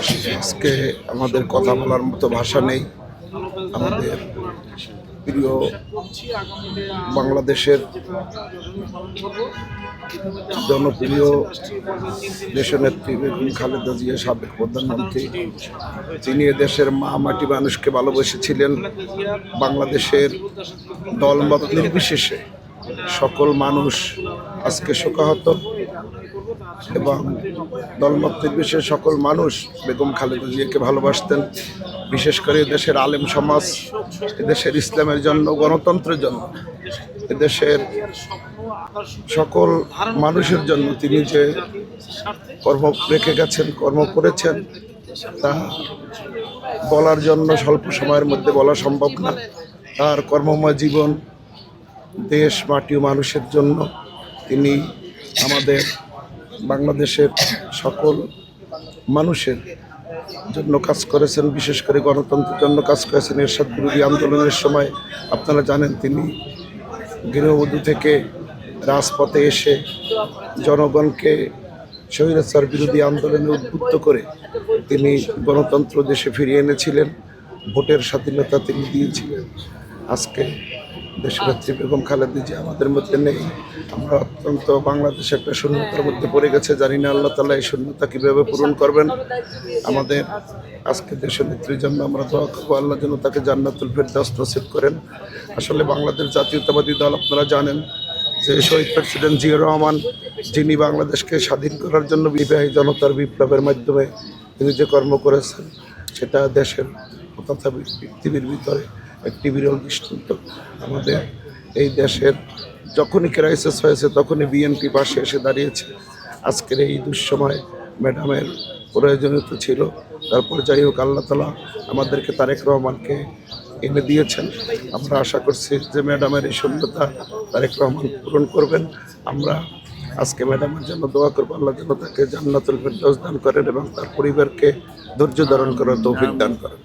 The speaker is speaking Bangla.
আজকে আমাদের কথা বলার মতো ভাষা নেই। আমাদের প্রিয় বাংলাদেশের জনপ্রিয় দেশনেত্রী বেগম খালেদা জিয়া সাবেক প্রধানমন্ত্রী, তিনি দেশের মা মাটি মানুষকে ভালোবেসেছিলেন। বাংলাদেশের দলমত নির্বিশেষে সকল মানুষ আজকে শোকাহত। এবং দলমত নির্বিশেষে সকল মানুষ বেগম খালেদা জিয়াকে ভালোবাসতেন, বিশেষ করে দেশের আলেম সমাজ দেশের ইসলামের জন্য, গণতন্ত্রের জন্য দেশের সকল মানুষের জন্য তিনি যে কর্ম রেখে গেছেন, কর্ম করেছেন, তা বলার জন্য স্বল্প সময়ের মধ্যে বলা সম্ভব না। তার কর্মময় জীবন দেশ, মাটি মানুষের জন্য তিনি আমাদের বাংলাদেশের সকল মানুষের জন্য কাজ করেছেন, বিশেষ করে গণতন্ত্রের জন্য কাজ করেছেন এরশাদ বিরোধী আন্দোলনের সময়। আপনারা জানেন তিনি গৃহবধূ থেকে রাজপথে এসে জনগণকে স্বৈরাচার বিরোধী আন্দোলনে উদ্বুদ্ধ করে তিনি গণতন্ত্র দেশে ফিরিয়ে এনেছিলেন। ভোটের স্বাধীনতা তিনি দিয়েছিলেন। আজকে দেশের নেত্রী বেগম খালেদা যে আমাদের মধ্যে নেই। আমরা অত্যন্ত বাংলাদেশ একটা শূন্যতার মধ্যে পড়ে গেছে, জানি না আল্লাহ তালা এই শূন্যতা কীভাবে পূরণ করবেন। আমাদের আজকে দেশের নেত্রীর জন্য আমরা দোয়া করব, আল্লাহ যেন তাকে জান্নাতুল ফেরদাস নসিব করেন। আসলে বাংলাদেশ জাতীয়তাবাদী দল আপনারা জানেন যে শহীদ প্রেসিডেন্ট জিয়া রহমান, যিনি বাংলাদেশকে স্বাধীন করার জন্য বিবাহী জনতার বিপ্লবের মাধ্যমে তিনি যে কর্ম করেছেন, সেটা দেশের তথা পৃথিবীর ভিতরে একটি বিরল দৃষ্টান্ত আমাদের এই দেশের যখনই ক্রাইসিস হয়েছে, তখনই বিএনপি পাশে এসে দাঁড়িয়েছে। আজকের এই দুঃসময় ম্যাডামের প্রয়োজনীয়তা ছিল। তারপর যাই হোক, আল্লাহ তালা আমাদেরকে তারেক রহমানকে এনে দিয়েছেন। আমরা আশা করছি যে ম্যাডামের এই শূন্যতা তারেক রহমান পূরণ করবেন। আমরা আজকে ম্যাডামের জন্য দোয়া করব, আল্লাহ যেন তাকে জান্নাতুল ফেরদৌস দান করেন এবং তার পরিবারকে ধৈর্য ধারণ করার তৌফিক দান করেন।